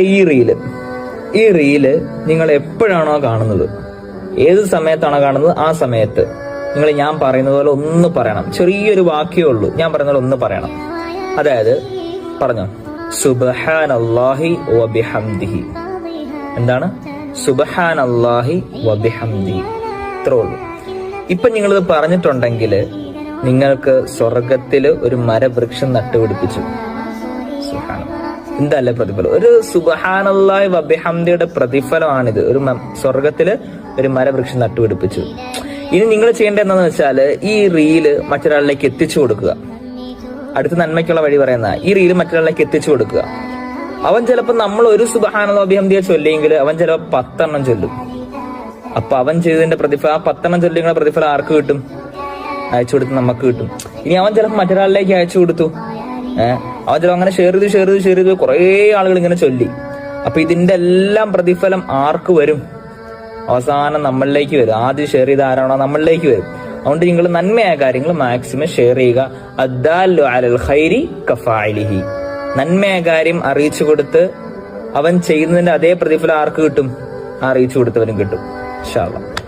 ഈ റീൽ. ഈ റീൽ നിങ്ങൾ എപ്പോഴാണോ കാണുന്നത്? ഏത് സമയത്താണോ കാണുന്നത്? ആ സമയത്ത്. നിങ്ങൾ ഞാൻ പറയുന്നത് പോലെ ഒന്ന് പറയണം. ചെറിയൊരു വാക്യേ ഉള്ളൂ. ഞാൻ പറയുന്ന പോലെ ഒന്ന് പറയണം. അതായത് പറഞ്ഞോ. സുബഹാൻ അള്ളാഹി വബിഹംദിഹി. എന്താണ്? സുബഹാൻ അള്ളാഹി വബിഹംദിഹി ഇത്രേ ഉള്ളൂ. ഇപ്പൊ നിങ്ങളിത് പറഞ്ഞിട്ടുണ്ടെങ്കിൽ നിങ്ങൾക്ക് സ്വർഗത്തിൽ ഒരു മരവൃക്ഷം നട്ടുപിടിപ്പിച്ചു. സുബ്ഹാനല്ലാഹ്. എന്തല്ലേ പ്രതിഫലം? ഒരു സുബഹാനല്ലായ് വബിഹംദിയുടെ പ്രതിഫലമാണിത്. ഒരു സ്വർഗത്തിൽ ഒരു മരവൃക്ഷം നട്ടുപിടിപ്പിച്ചു. ഇനി നിങ്ങൾ ചെയ്യേണ്ടത് എന്താണെന്ന് വെച്ചാൽ ഈ റീൽ മറ്റൊരാളിലേക്ക് എത്തിച്ചു കൊടുക്കുക. അടുത്ത നന്മയ്ക്കുള്ള വഴി പറയുന്ന ഈ റീൽ മറ്റൊരാളിലേക്ക് എത്തിച്ചു കൊടുക്കുക. അവൻ ചിലപ്പോൾ നമ്മൾ ഒരു സുബഹാനുള്ള അഭിഹംദിയെ ചൊല്ലിയെങ്കിൽ അവൻ ചിലപ്പോൾ പത്തെണ്ണം ചൊല്ലും. അപ്പൊ അവൻ ചെയ്തതിന്റെ പ്രതിഫലം ആ പത്തെണ്ണം ചൊല്ലിയുടെ പ്രതിഫലം ആർക്ക് കിട്ടും? അയച്ചു കൊടുത്ത് നമുക്ക് കിട്ടും. ഇനി അവൻ ചിലപ്പോൾ മറ്റൊരാളിലേക്ക് അയച്ചു കൊടുത്തു. ചിലപ്പോൾ അങ്ങനെ ഷെയർ ചെയ്ത് ഷെയർ ചെയ്ത് ഷെയർ ചെയ്ത് കുറേ ആളുകൾ ഇങ്ങനെ ചൊല്ലി. അപ്പൊ ഇതിന്റെ എല്ലാം പ്രതിഫലം ആർക്ക് വരും? അവസാനം നമ്മളിലേക്ക് വരും. ആദ്യം ഷെയർ ചെയ്ത ആരാണോ നമ്മളിലേക്ക് വരും. അതുകൊണ്ട് നിങ്ങൾ നന്മയായ കാര്യങ്ങൾ മാക്സിമം ഷെയർ ചെയ്യുക. അദ്ദാലു അലൽ ഖൈരി നന്മയായ കാര്യം അറിയിച്ചു കൊടുത്ത് അവൻ ചെയ്യുന്നതിന്റെ അതേ പ്രതിഫലം ആർക്ക് കിട്ടും? അറിയിച്ചു കൊടുത്തവനും കിട്ടും. അല്ലാ